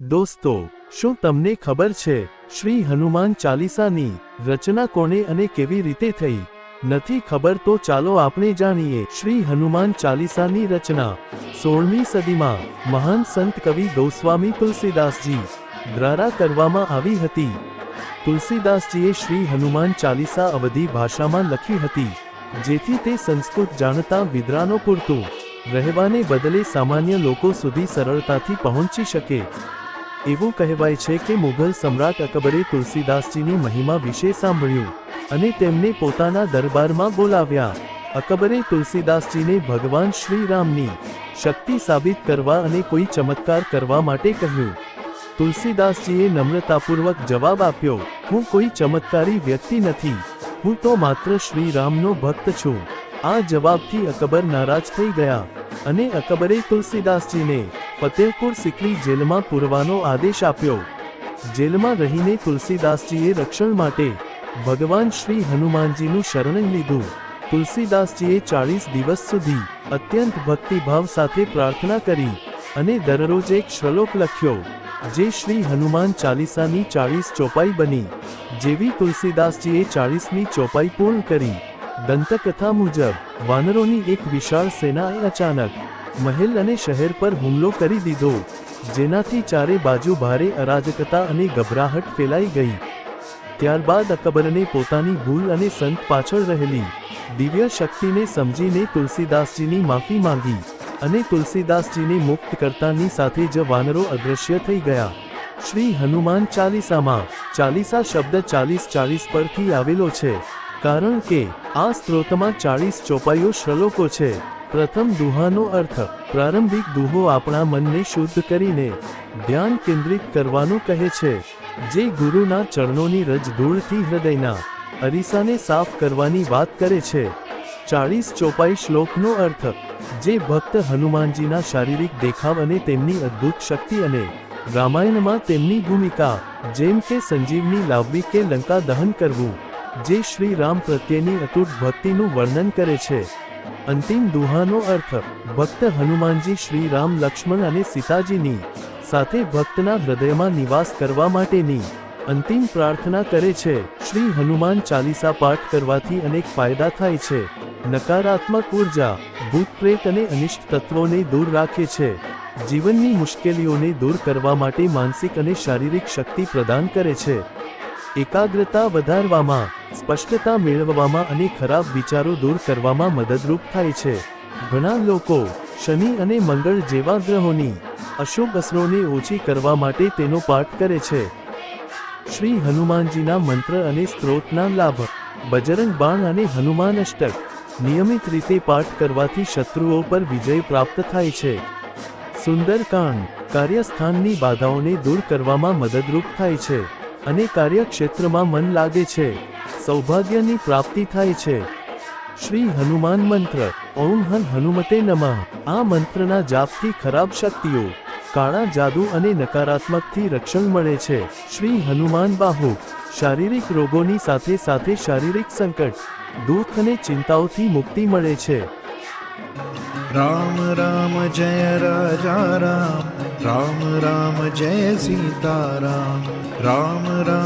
દોસ્તો, શું તમને ખબર છે શ્રી હનુમાન ચાલીસાની રચના કોને અને કેવી રીતે થઈ? નથી ખબર તો ચાલો આપણે જાણીએ શ્રી હનુમાન ચાલીસાની રચના. સોળમી સદીમાં મહાન સંત કવિ ગોસ્વામી તુલસીદાસજી દ્વારા કરવામાં આવી હતી. તુલસીદાસજીએ શ્રી હનુમાન ચાલીસા અવધી ભાષામાં લખી હતી, જેથી તે સંસ્કૃત જાણતા વિદ્રાનો પૂરતું રહેવાને બદલે સામાન્ય લોકો સુધી સરળતાથી પહોંચી શકે. એવું કહેવાય છે કે મુઘલ સમ્રાટ અકબરે તુલસીદાસજીની મહિમા વિશે સાંભળ્યું અને તેમને પોતાના દરબારમાં બોલાવ્યા. અકબરે તુલસીદાસજીને ભગવાન શ્રી રામની શક્તિ સાબિત કરવા અને કોઈ ચમત્કાર કરવા માટે કહ્યું. તુલસીદાસજીએ નમ્રતાપૂર્વક જવાબ આપ્યો, હું કોઈ ચમત્કારી વ્યક્તિ નથી. હું તો માત્ર શ્રી રામનો ભક્ત છું. આ જવાબથી અકબર નારાજ થઈ ગયા અને અકબરે તુલસીદાસજીને ફતેહપુર સિકરી જેલમાં પૂરવાનો આદેશ આપ્યો. જેલમાં રહીને તુલસીદાસજીએ રક્ષણ માટે ભગવાન શ્રી હનુમાનજીનું શરણ લીધું. તુલસીદાસજીએ ચાળીસ દિવસ સુધી અત્યંત ભક્તિભાવ સાથે પ્રાર્થના કરી અને દરરોજ એક શ્લોક લખ્યો, જે શ્રી હનુમાન ચાલીસાની ચાળીસ ચોપાઈ બની, જેવી તુલસીદાસજીએ ચાળીસમી ચોપાઈ પૂર્ણ કરી. દંતકથા મુજબ વાનરોની એક વિશાળ સેનાએ અચાનક મહેલ અને શહેર પર હુમલો કરી દીધો. જેનાથી ચારે બાજુ ભારે અરાજકતા અને ગભરાહટ ફેલાઈ ગઈ. ત્યારબાદ અકબરને પોતાની ભૂલ અને સંત પાછળ રહેલી દિવ્ય શક્તિને સમજીને તુલસીદાસજીની માફી માંગી અને તુલસીદાસજીને મુક્ત કરતાની સાથે જ વાનરો અદૃશ્ય થઈ ગયા. શ્રી હનુમાન ચાલીસામાં ચાલીસા શબ્દ ચાલીસ ચાલીસ પરથી આવેલો છે. કારણ કે આ સ્ત્રોતમાં ચાળીસ ચોપાઈઓ શ્લોકો છે. પ્રથમ દુહાનો અર્થ, પ્રારંભિક દુહો આપણા મનને શુદ્ધ કરીને, ધ્યાન કેન્દ્રિત કરવાનું કહે છે, જે ગુરુના ચરણોની રજ ધૂળથી હૃદયના અરીસાને સાફ કરવાની વાત કરે છે. ચાળીસ ચોપાઈ શ્લોકનો અર્થ, જે ભક્ત હનુમાનજીના શારીરિક દેખાવ અને તેમની અદ્ભુત શક્તિ અને રામાયણમાં તેમની ભૂમિકા, જેમ કે સંજીવની લાવવી કે લંકા દહન કરવું, જે શ્રી રામ પ્રત્યેની અતૂટ ભક્તિનું વર્ણન કરે છે. અંતિમ દુહાનો અર્થ, ભક્ત હનુમાનજી શ્રી રામ, લક્ષ્મણ અને સીતાજીની સાથે ભક્તના હૃદયમાં નિવાસ કરવા માટેની અંતિમ પ્રાર્થના કરે છે. શ્રી હનુમાન ચાલીસા પાઠ કરવાથી અનેક ફાયદા થાય છે. નકારાત્મક ઊર્જા, ભૂત પ્રેત અને અનિષ્ટ તત્વોને દૂર રાખે છે. જીવનની મુશ્કેલીઓને દૂર કરવા માટે માનસિક અને શારીરિક શક્તિ પ્રદાન કરે છે. એકાગ્રતા વધારવામાં, સ્પષ્ટતા મેળવવામાં અને ખરાબ વિચારો દૂર કરવામાં મદદરૂપ થાય છે. ઘણા લોકો શનિ અને મંગળ જેવા ગ્રહોની અશુભ અસરોને ઓછી કરવા માટે તેનો પાઠ કરે છે. શ્રી હનુમાનજીના મંત્ર અને સ્ત્રોતના લાભ, બજરંગ બાણ અને હનુમાન અષ્ટક, નિયમિત રીતે પાઠ કરવાથી શત્રુઓ પર વિજય પ્રાપ્ત થાય છે. સુંદરકાંડ કાર્યસ્થાનની બાધાઓને દૂર કરવામાં મદદરૂપ થાય છે. અને કાર્યક્ષેત્રમાં મન લાગે છે. સૌભાગ્યની પ્રાપ્તિ થાય છે. શ્રી હનુમાન મંત્ર. ઓમ હન હનુમતે નમઃ. આ મંત્રના જાપથી ખરાબ શક્તિઓ, કાળા જાદુ અને નકારાત્મકથી રક્ષણ મળે છે. શ્રી હનુમાન બાહુ. શારીરિક રોગોની સાથે સાથે શારીરિક સંકટ, દુઃખ અને ચિંતાઓથી મુક્તિ મળે છે. રામ રામ જય રાજા રામ. રામ રામ જય સીતારામ. રામ રામ